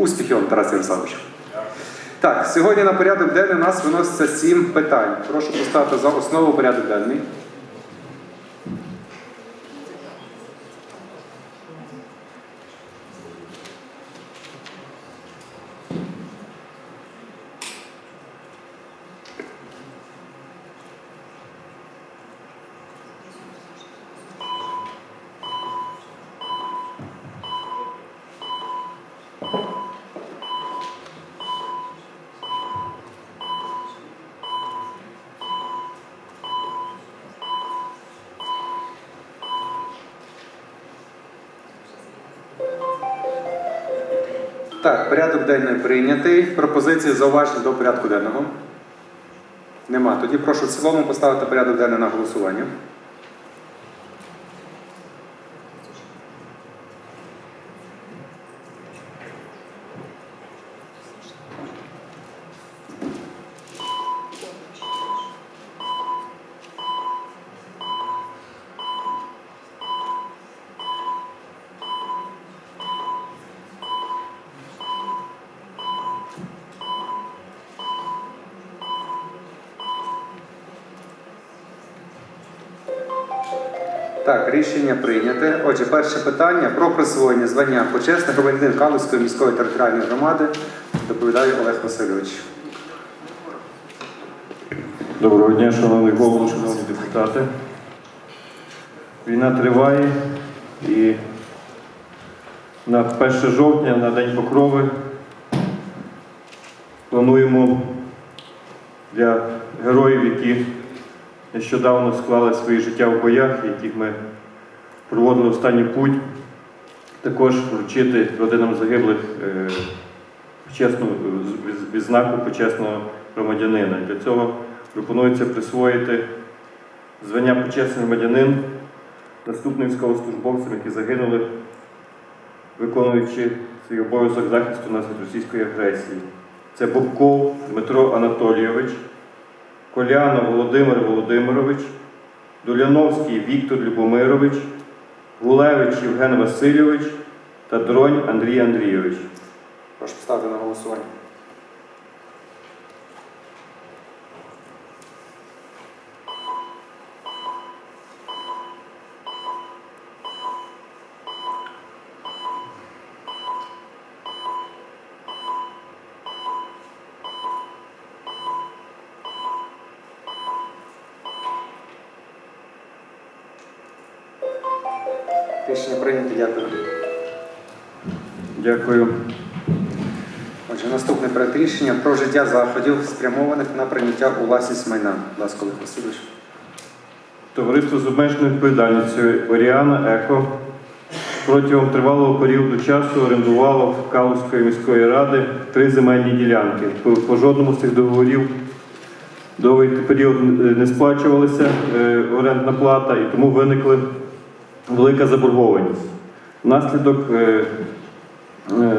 успіхів вам, Тарас Ярославович. Так, сьогодні на порядок денний у нас виноситься сім питань. Прошу поставити за основу порядок денний. Так, порядок денний прийнятий. Пропозиції зауважень до порядку денного. Нема. Тоді прошу в цілому поставити порядок денний на голосування. Рішення прийняте. Отже, перше питання про присвоєння звання почесний громадянин Калузької міської територіальної громади. Доповідає Олег Васильович. Доброго дня, шановний голово, шановні депутати. Війна триває і на 1 жовтня, на День Покрови, плануємо для героїв, які нещодавно склали своє життя в боях, яких ми проводили останній путь, також вручити родинам загиблих е, почесну відзнаку почесного громадянина. Для цього пропонується присвоїти звання почесний громадянин наступним військовослужбовцям, які загинули, виконуючи свій обов'язок захисту нас від російської агресії. Це Бобков Дмитро Анатолійович, Коляна Володимир Володимирович, Дуляновський Віктор Любомирович, Гулевич Євген Васильович та Дронь Андрій Андрійович. Прошу поставити на голосування. Рішення прийнято, дякую. Дякую. Отже, наступний проект рішення про життя заходів, спрямованих на прийняття у власність майна. Будь ласка, Олег Васильович. Товариство з обмеженою відповідальністю Оріана Еко протягом тривалого періоду часу орендувало в Калузької міської ради три земельні ділянки. По, по жодному з цих договорів довгий період не сплачувалася е, орендна плата, і тому виникла велика заборгованість. Внаслідок е, е,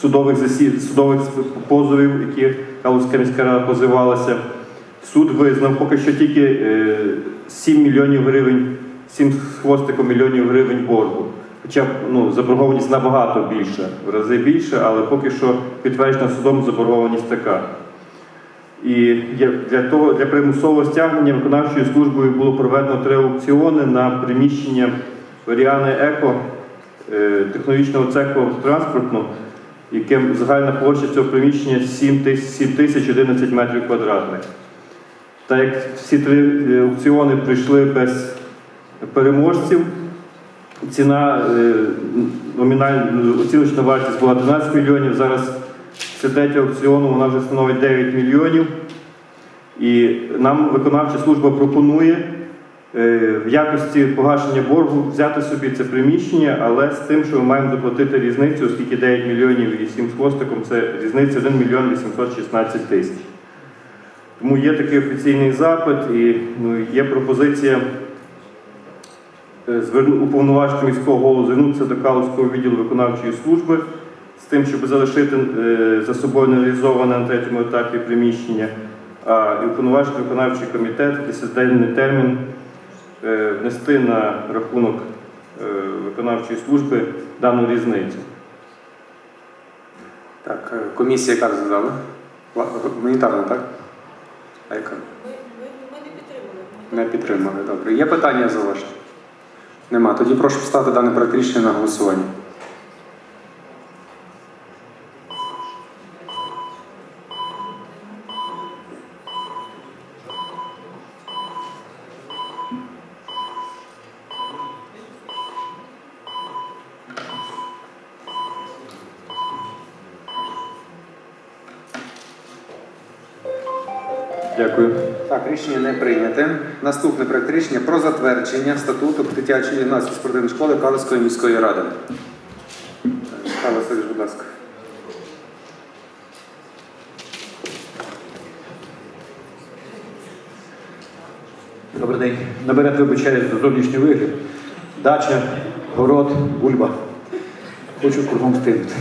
судових засід, судових позовів, які Калузька міська рада позивалася, суд визнав поки що тільки е, 7 мільйонів гривень, 7 з хвостиком мільйонів гривень боргу. Хоча ну, заборгованість набагато більша, в рази більше, але поки що підтверджена судом заборгованість така. І для того для примусового стягнення виконавчою службою було проведено три аукціони на приміщення Варіани Еко е, технологічного цеху транспортну, яке загальна площа цього приміщення 7 тисяч 11 метрів квадратних. Так як всі три е, аукціони прийшли без переможців, ціна е, номінальна оціночна вартість була 13 мільйонів. Зараз після третього аукціону вона вже становить 9 мільйонів. І нам виконавча служба пропонує е, в якості погашення боргу взяти собі це приміщення, але з тим, що ми маємо доплатити різницю, оскільки 9 мільйонів і 7 з хвостиком це різниця 1 мільйон 816 тисяч. Тому є такий офіційний запит і ну, є пропозиція е, уповноважити міського голову звернутися до Калузького відділу виконавчої служби з тим, щоб залишити е, за собою нереалізоване на третьому етапі приміщення, а і уповноважити виконавчий комітет в 10-денний термін е, внести на рахунок е, виконавчої служби дану різницю. Так, комісія яка розглядала? Ла- Гуманітарна, так? А яка? Ми, ми, ми не підтримали. Не підтримали. Добре. Є питання зауваження? Нема. Тоді прошу поставити дане проект рішення на голосування. Рішення не прийняте. Наступне проект рішення про затвердження статуту дитячої юнацької спортивної школи Калицької міської ради. Михайло Васильович, будь ласка. Добрий день. Наперед вибачаюсь за зовнішній вигляд. Дача, город, бульба. Хочу кругом встигнути.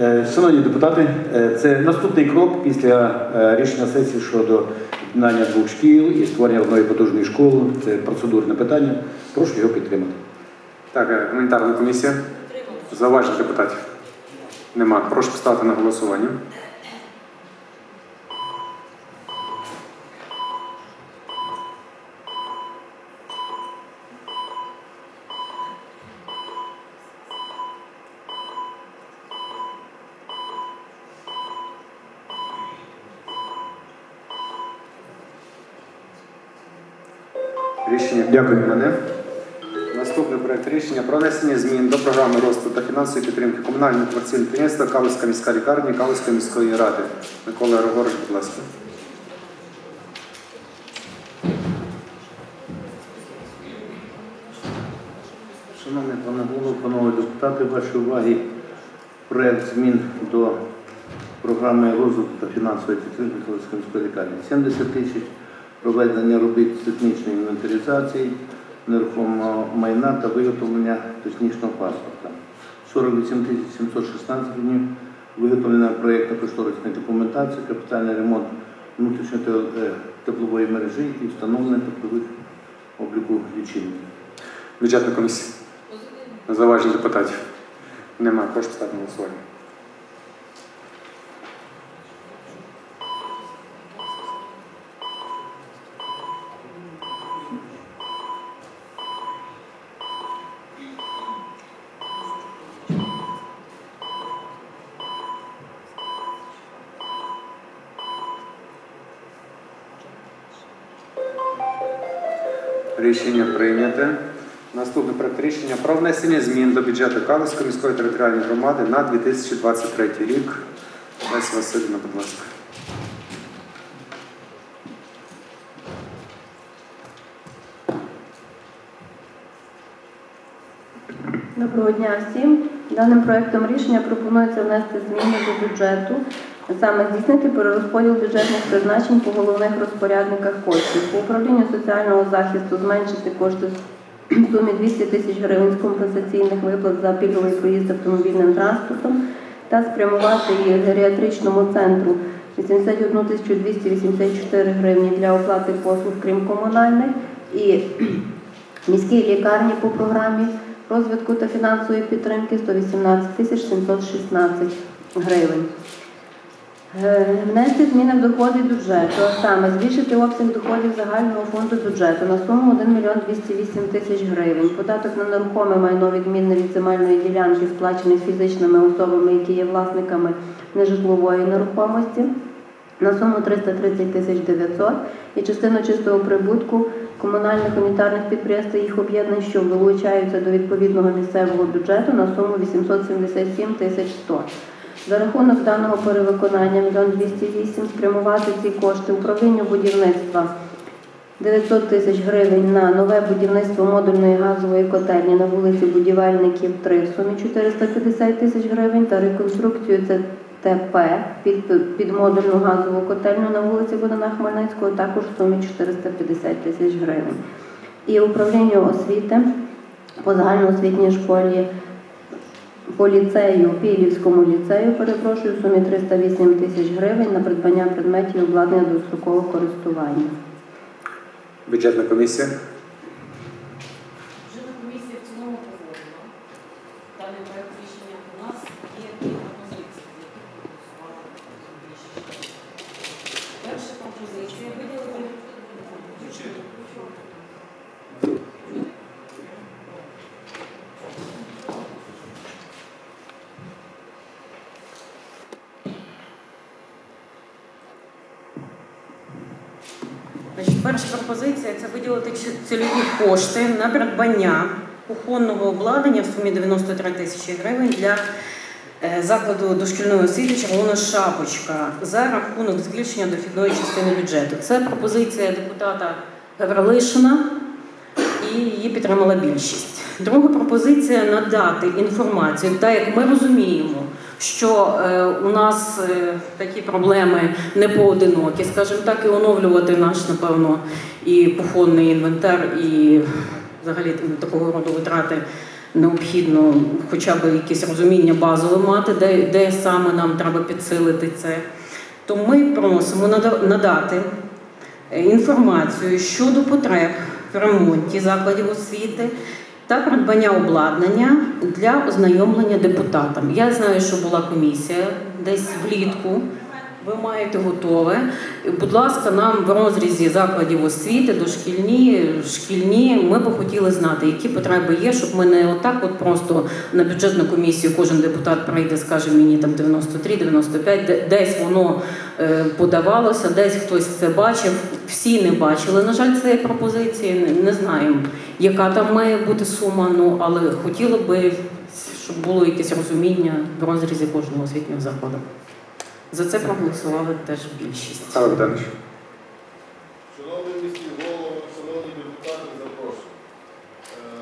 Е, Шановні депутати, е, це наступний крок після е, рішення сесії щодо об'єднання двох шкіл і створення одної потужної школи. Це процедурне питання. Прошу його підтримати. Так, гуманітарна комісія. Зауважень депутатів. Нема. Прошу поставити на голосування. Рішення Дякую. мене. Наступний проект рішення про внесення змін до програми росту та фінансової підтримки комунального комерційного підприємства Калузька міська лікарня Калузької міської ради. Микола Григорович, будь ласка. Шановний пане голово, панове депутати, вашій увазі проект змін до програми розвитку та фінансової підтримки Калицької міської лікарні. 70 тисяч проведення робіт технічної інвентаризації нерухомого майна та виготовлення технічного паспорта. 48 тисяч 716 гривень виготовлення проєкту кошторисної документації, капітальний ремонт внутрішньої е, теплової мережі і встановлення теплових обліку лічильників. Бюджетна комісія. Зауважень депутатів. Нема. Прошу поставити на голосування. Рішення про внесення змін до бюджету Калицької міської територіальної громади на 2023 рік. Леся Васильівна, будь ласка. Доброго дня всім. Даним проектом рішення пропонується внести зміни до бюджету, саме здійснити перерозподіл бюджетних призначень по головних розпорядниках коштів. По управлінню соціального захисту зменшити кошти в сумі 200 тисяч гривень з компенсаційних виплат за пільговий проїзд автомобільним транспортом та спрямувати її геріатричному центру 81 тисячу 284 гривні для оплати послуг, крім комунальних, і міській лікарні по програмі розвитку та фінансової підтримки 118 тисяч 716 гривень. Е, Внести зміни в доходи бюджету, саме збільшити обсяг доходів загального фонду бюджету на суму 1 мільйон 208 тисяч гривень. Податок на нерухоме майно відмінне від земельної ділянки, сплачений фізичними особами, які є власниками нежитлової нерухомості, на суму 330 тисяч 900 і частину чистого прибутку комунальних унітарних підприємств та їх об'єднань, що вилучаються до відповідного місцевого бюджету на суму 877 тисяч 100. За рахунок даного перевиконання 1 208 спрямувати ці кошти управлінню будівництва 900 тисяч гривень на нове будівництво модульної газової котельні на вулиці Будівельників 3 в сумі 450 тисяч гривень та реконструкцію це ТП під, під модульну газову котельню на вулиці Богдана Хмельницького також в сумі 450 тисяч гривень. І управлінню освіти по загальноосвітній школі по ліцею, Пілівському ліцею, перепрошую, в сумі 308 тисяч гривень на придбання предметів обладнання дострокового користування. Бюджетна комісія. Вже на комісії в цілому погодила. Даний проект рішення у нас є дві пропозиції, які проголосували більшість. Перша пропозиція виділити Значить, перша пропозиція це виділити цільові кошти на придбання кухонного обладнання в сумі 93 тисячі гривень для е, закладу дошкільної освіти Червона шапочка за рахунок збільшення дохідної частини бюджету. Це пропозиція депутата Гаврилишина і її підтримала більшість. Друга пропозиція надати інформацію, так як ми розуміємо, що е, у нас е, такі проблеми не поодинокі, скажімо так, і оновлювати наш, напевно, і кухонний інвентар, і взагалі такого роду витрати необхідно хоча б якесь розуміння базове мати, де, де саме нам треба підсилити це. То ми просимо надати е, інформацію щодо потреб в ремонті закладів освіти та придбання обладнання для ознайомлення депутатам. Я знаю, що була комісія десь влітку. Ви маєте готове. Будь ласка, нам в розрізі закладів освіти, дошкільні, шкільні. Ми би хотіли знати, які потреби є, щоб ми не отак, от просто на бюджетну комісію кожен депутат прийде, скаже мені там 93, 95, де- десь воно е, подавалося, десь хтось це бачив. Всі не бачили. На жаль, цієї пропозиції не, знаємо, яка там має бути сума. Ну але хотіли би, щоб було якесь розуміння в розрізі кожного освітнього закладу. За це проголосували теж більшість. Богданович. Шановний міський голово, шановні депутати, запрошую. Е,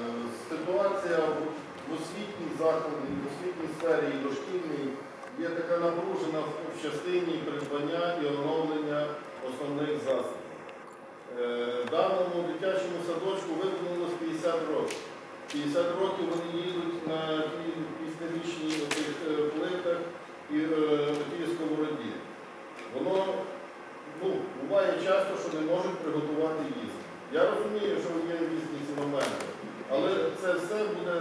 Ситуація в- в освітній закладі, в освітній сфері і дошкільній є така напружена в в частині придбання і оновлення основних засобів. Е, Даному дитячому садочку виповнилось 50 років. 50 років вони їдуть на тій піснерічній отих, е, плитах і е, тій сковороді. Воно ну, буває часто, що не можуть приготувати їсти. Я розумію, що є різні ці моменти, але це все буде,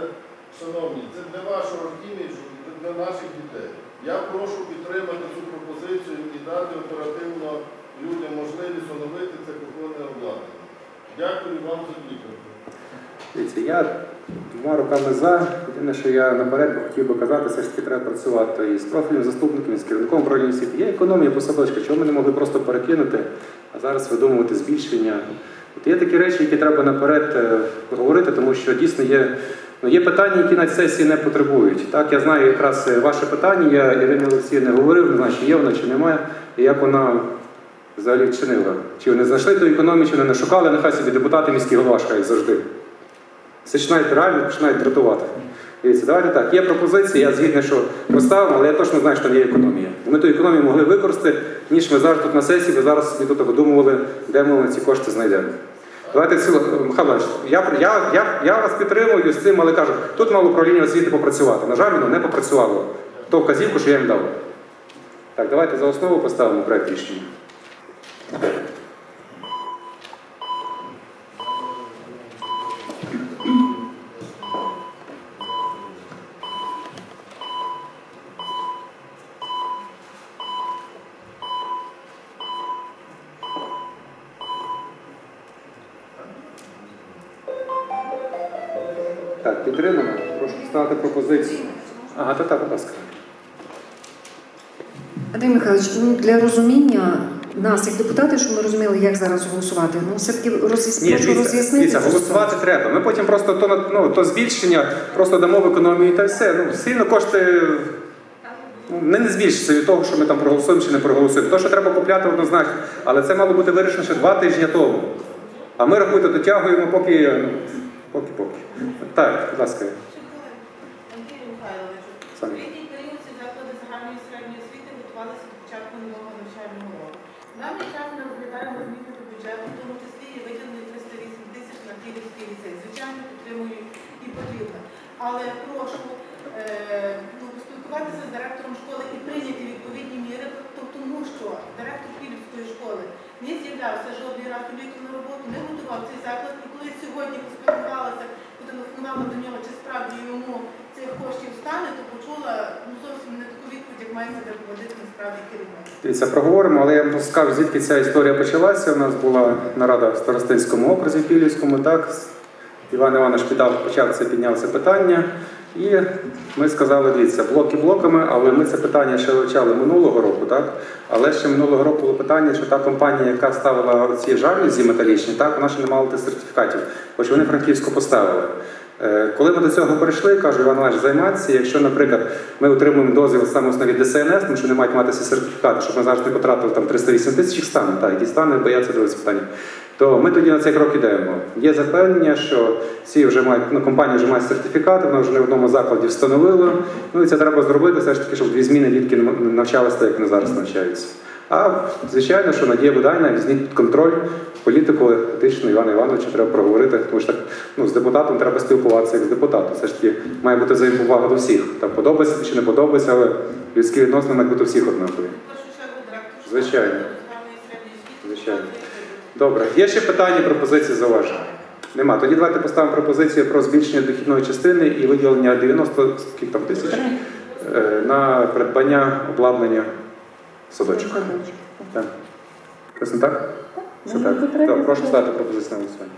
шановні, це для вашого іміджу, для наших дітей. Я прошу підтримати цю пропозицію і дати оперативно людям можливість оновити це кухонне обладнання. Дякую вам за відповідь. Я двома руками за. Єдине, що я наперед хотів би казати, все ж таки треба працювати і з профільним заступником, і з керівником управління освіти. Є економія по садочках, чого ми не могли просто перекинути, а зараз видумувати збільшення. От є такі речі, які треба наперед е, говорити, тому що дійсно є. Ну, є питання, які на сесії не потребують. Так, я знаю якраз е, ваше питання, я Ірині Олексіївні говорив, не знаю, чи є вона, чи немає, і як вона взагалі вчинила. Чи вони знайшли ту економію, чи вони не шукали, нехай собі депутати міські голова шукають завжди. Все починають реально починають дратувати. Дивіться, давайте так. Є пропозиції, я згідний, що поставимо, але я точно знаю, що там є економія. Ми ту економію могли використати, ніж ми зараз тут на сесії, ви зараз собі тут видумували, де ми ці кошти знайдемо. Давайте сила, Михайлович, я, я, я, я вас підтримую з цим, але кажу, тут мало управління освіти попрацювати. На жаль, воно не попрацювало. То вказівку, що я їм дав. Так, давайте за основу поставимо проект рішення. Так, підтримано. Прошу поставити пропозицію. Ага, та так, будь ласка. Андрій Михайлович, ну для розуміння нас, як депутатів, щоб ми розуміли, як зараз голосувати, ну все-таки роз'яс... Ні, прошу дивіться, роз'яснити. дивіться, цю голосувати треба. Ми потім просто то, на- ну, то збільшення просто дамо в економію та й все. Ну, сильно кошти ну, не, не збільшиться від того, що ми там проголосуємо чи не проголосуємо. То, що треба купляти однозначно, але це мало бути вирішено ще два тижні тому. А ми рахуйте, дотягуємо поки, ну, поки, поки. Так, будь ласка. Саня. в літній період заклади загальної середньої освіти готувалися до початку нового навчального року. Даний час ми розглядаємо зміни до бюджету, в тому числі є виділені 308 тисяч на Київський ліцей. Звичайно, підтримую і потрібно. Але прошу е, ну, поспілкуватися з директором школи і прийняти відповідні міри, тому що директор Київської школи не з'являвся жодний раз у літо на роботу, не готував цей заклад. І коли сьогодні поспілкувалася, потелефонувала до нього, чи справді йому цих коштів стане, то почула ну, зовсім не таку відповідь, як має себе насправді керівник. Дивіться, проговоримо, але я вам скажу, звідки ця історія почалася. У нас була нарада в Старостинському окрузі Пілівському, так. Іван Іванович піддав, почав це, підняв це питання. І ми сказали, дивіться, блоки блоками, але ми це питання ще вивчали минулого року, так? Але ще минулого року було питання, що та компанія, яка ставила ці жалюзі металічні, так, вона ще не мала тих сертифікатів, хоч вони Франківську поставили. Е, Коли ми до цього перейшли, кажу, Іван Іванович, займатися, якщо, наприклад, ми отримуємо дозвіл саме основі ДСНС, тому що не мають мати ці сертифікати, щоб ми зараз не потратили там 308 тисяч їх стане, так, які стане, бояться дивитися питання. То ми тоді на цей крок ідемо. Є запевнення, що всі вже мають, ну, компанія вже має сертифікати, вона вже не в одному закладі встановила. Ну і це треба зробити, все ж таки, щоб дві зміни дітки навчалися так, як вони зараз навчаються. А звичайно, що Надія Будайна візьміть під контроль політику етичну Івана Івановича треба проговорити, тому що так, ну, з депутатом треба спілкуватися як з депутатом. Все ж таки має бути взаємоповага до всіх. Там подобається чи не подобається, але людські відносини мають бути всіх однакові. Звичайно. Звичайно. Добре, є ще питання, пропозиції, зауваження? Нема. Тоді давайте поставимо пропозицію про збільшення дохідної частини і виділення 90 скільки там тисяч е, на придбання обладнання садочок. Так. Ясно так? Все Ну, так. Так, прошу ставити пропозицію на голосування.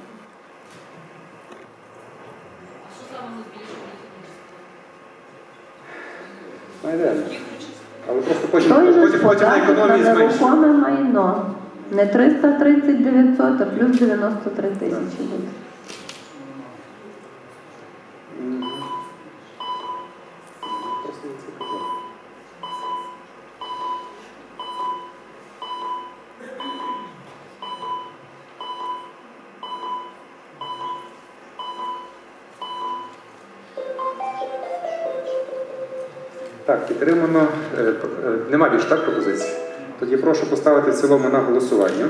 Знайдемо. Але просто потім, потім, потім на економії зменшимо. нерухоме майно. Не 330 900, а плюс 93 тисячі буде. Так, підтримано. Е, е, Нема більше так пропозицій. Тоді прошу поставити в цілому на голосування.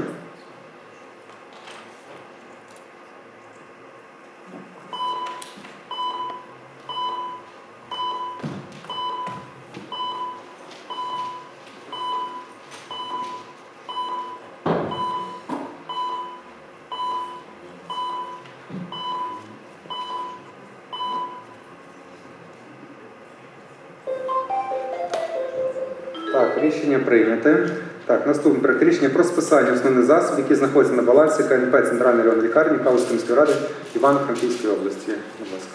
Так, рішення прийняте. Наступне проект рішення про списання основних засобів, які знаходяться на балансі КНП Центральної районної лікарні Калузької міської ради Івано-Франківської області. Будь ласка.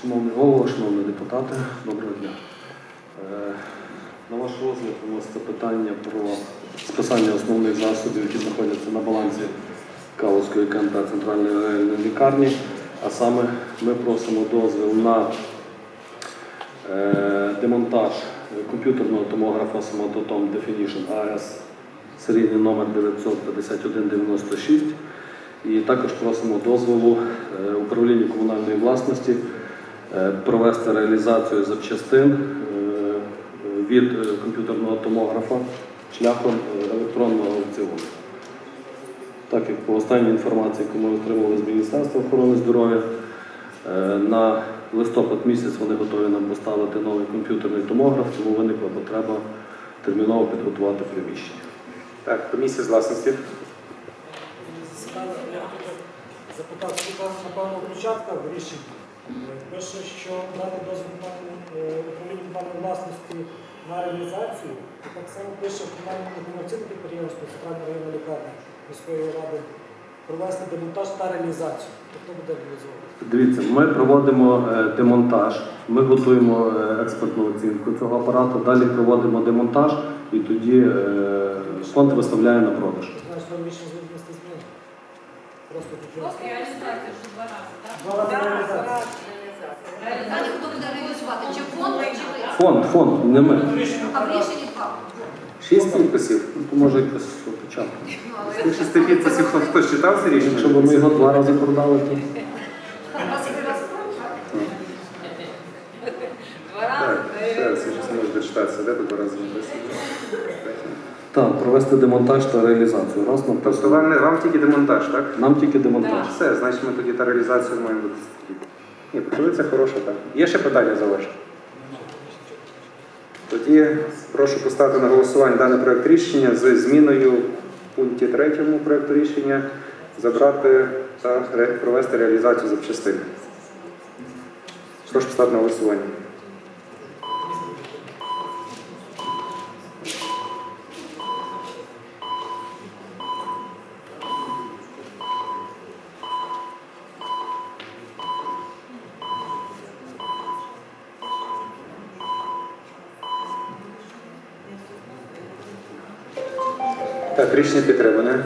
Шановний голово, шановні депутати, доброго дня. Е, На ваш розгляд виноситься питання про списання основних засобів, які знаходяться на балансі Калузької КНП Центральної районної лікарні. А саме ми просимо дозвіл на демонтаж комп'ютерного томографа Самототом Definition AS серійний номер 95196. І також просимо дозволу е, управління комунальної власності е, провести реалізацію запчастин е, від е, комп'ютерного томографа шляхом е, електронного аукціону. Так як по останній інформації, яку ми отримали з Міністерства охорони здоров'я, е, на листопад місяць вони готові нам поставити новий комп'ютерний томограф, тому виникла потреба терміново підготувати приміщення. Так, комісія з власності. Запитав, що там, напевно, початка в рішенні. Е, Пише, що дати дозвіл е, управління комунальної власності на реалізацію, і так само пише в комунальному некомерційне підприємство Центральна районна лікарня міської ради провести демонтаж та реалізацію. Хто буде реалізовувати? Дивіться, ми проводимо е, демонтаж, ми готуємо е, експертну оцінку цього апарату, далі проводимо демонтаж і тоді е, фонд виставляє на продаж. Зміни. Просто реалізація вже два рази, так? Два рази реалізація. А хто буде реалізувати? Чи фонд, чи ви? Фонд, фонд, не ми. А в рішенні два. Шість підписів. Ну, то може якось початку. Ну, шести підписів хтось читав це рішення? Якщо б ми його два рази продали, то так, раз, де тут разом Так, провести демонтаж та реалізацію. Раз нам Тобто вам, не- вам тільки демонтаж, так? Нам тільки демонтаж. Все, значить ми тоді та реалізацію маємо бути. Ні, пропозиція хороша, так. Є ще питання за ваше? Тоді прошу поставити на голосування даний проект рішення з зміною в пункті 3 проєкту рішення забрати та провести реалізацію запчастин. Прошу поставити на голосування. Так, рішення підтримане.